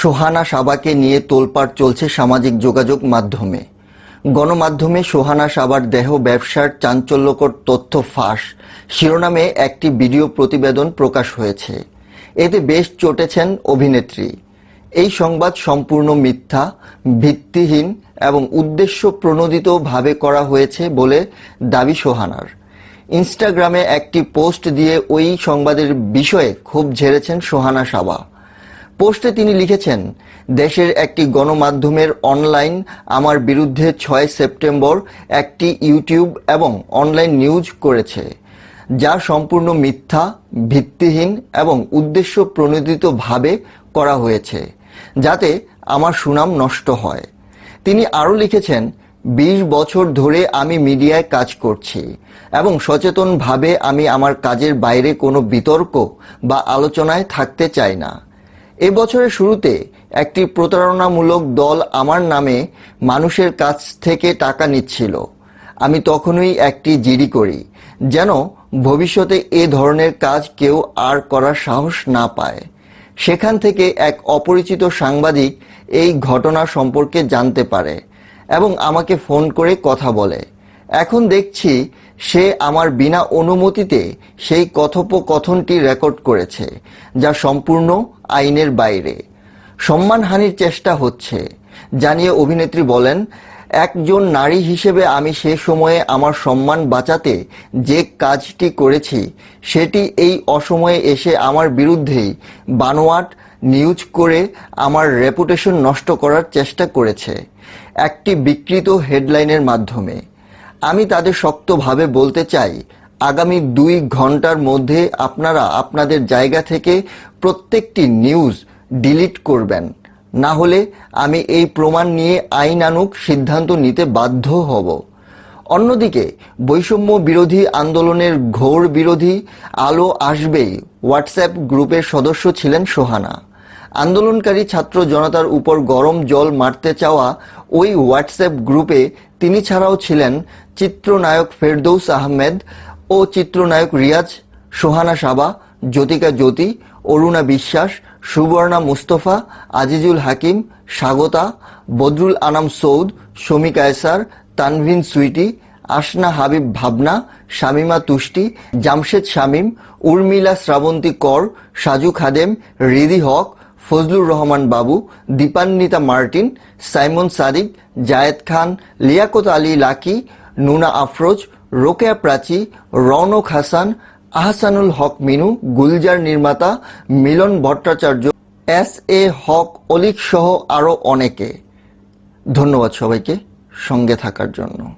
সোহানা সাবাকে নিয়ে তোলপাড় চলছে সামাজিক যোগাযোগ মাধ্যমে। গণমাধ্যমে সোহানা সাবার দেহ, ব্যবসার চাঞ্চল্যকর তথ্য ফাঁস। শিরোনামে একটি ভিডিও প্রতিবেদন প্রকাশ হয়েছে। এতে বেশ চটেছেন অভিনেত্রী। এই সংবাদ সম্পূর্ণ মিথ্যা, ভিত্তিহীন এবং উদ্দেশ্য প্রণোদিতভাবে করা হয়েছে বলে দাবি সোহানার। ইনস্টাগ্রামে একটি পোস্ট দিয়ে ওই সংবাদের বিষয়ে ক্ষোভ ঝেড়েছেন সোহানা সাবা। পোস্টে তিনি লিখেছেন, দেশের একটি গণমাধ্যমের অনলাইন আমার বিরুদ্ধে ছয় সেপ্টেম্বর একটি ইউটিউব এবং অনলাইন নিউজ করেছে, যা সম্পূর্ণ মিথ্যা, ভিত্তিহীন এবং উদ্দেশ্য প্রণোদিতভাবে করা হয়েছে, যাতে আমার সুনাম নষ্ট হয়। তিনি আরও লিখেছেন, বিশ বছর ধরে আমি মিডিয়ায় কাজ করছি এবং সচেতনভাবে আমি আমার কাজের বাইরে কোনো বিতর্ক বা আলোচনায় থাকতে চাই না। এ বছরের শুরুতে একটি প্রতারণামূলক দল আমার নামে মানুষের কাছ থেকে টাকা নিচ্ছিল। আমি তখনই একটি জিডি করি, যেন ভবিষ্যতে এ ধরনের কাজ কেউ আর করার সাহস না পায়। সেখান থেকে এক অপরিচিত সাংবাদিক এই ঘটনা সম্পর্কে জানতে পারে এবং আমাকে ফোন করে কথা বলে। এখন দেখছি সে আমার বিনা অনুমতিতে সেই কথোপকথনটি রেকর্ড করেছে, যা সম্পূর্ণ আইনের বাইরে। সম্মানহানির চেষ্টা হচ্ছে, জানিয়ে অভিনেত্রী বলেন, একজন নারী হিসেবে আমি সে সময়ে আমার সম্মান বাঁচাতে যে কাজটি করেছি, সেটি এই অসময়ে এসে আমার বিরুদ্ধেই বানোয়াট নিউজ করে আমার রেপুটেশন নষ্ট করার চেষ্টা করেছে। একটি বিকৃত হেডলাইনের মাধ্যমে। আমি তাদের শক্তভাবে বলতে চাই, আগামী দুই ঘণ্টার মধ্যে আপনারা আপনাদের জায়গা থেকে প্রত্যেকটি নিউজ ডিলিট করবেন। না হলে আমি এই প্রমাণ নিয়ে আইনানুগ সিদ্ধান্ত নিতে বাধ্য হব। অন্যদিকে, বৈষম্য বিরোধী আন্দোলনের ঘোর বিরোধী আলো আসবেই। হোয়াটসঅ্যাপ গ্রুপের সদস্য ছিলেন সোহানা। আন্দোলনকারী ছাত্র জনতার উপর গরম জল মারতে চাওয়া ওই হোয়াটসঅ্যাপ গ্রুপে তিনি ছাড়াও ছিলেন চিত্রনায়ক ফেরদৌস আহমেদ ও চিত্রনায়ক রিয়াজ, সোহানা সাবা, জ্যোতিকা জ্যোতি, অরুণা বিশ্বাস, সুবর্ণা মুস্তফা, আজিজুল হাকিম, স্বাগতা, বদরুল আনাম সৌদ, শমী কায়সার, তানভিন সুইটি আসনা হাবিব ভাবনা, শামিমা তুষ্টি, জামশেদ শামীম, উর্মিলা শ্রাবন্তী কর, সাজু খাদেম, রিদি হক Fazlur Rahman Babu, Dipanwita Martin, Simon Sadik, Zayed Khan, Liaquat Ali lucky, Nuna Afroz, Rokeya Prachi, Raunak Hasan, Ahsanul Haque Minu, Gulzar নির্মাতা, মিলন ভট্টাচার্য, এস এ হক অলিক সহ আরও অনেকে। ধন্যবাদ সবাইকে সঙ্গে থাকার জন্য।